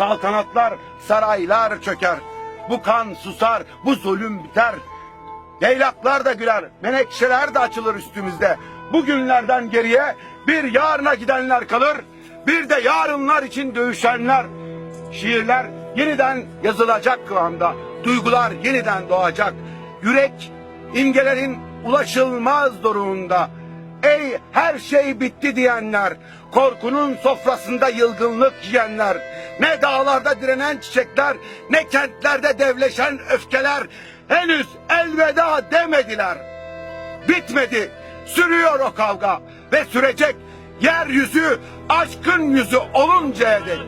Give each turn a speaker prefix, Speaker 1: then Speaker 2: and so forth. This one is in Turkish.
Speaker 1: saltanatlar, saraylar çöker. Bu kan susar, bu zulüm biter. Leylaklar da güler, menekşeler de açılır üstümüzde. Bugünlerden geriye bir yarına gidenler kalır, bir de yarınlar için dövüşenler. Şiirler yeniden yazılacak kıvamda, duygular yeniden doğacak. Yürek imgelerin ulaşılmaz doruğunda. Ey her şey bitti diyenler, korkunun sofrasında yılgınlık yiyenler, ne dağlarda direnen çiçekler, ne kentlerde devleşen öfkeler, henüz elveda demediler. Bitmedi, sürüyor o kavga ve sürecek yeryüzü aşkın yüzü oluncaya dek.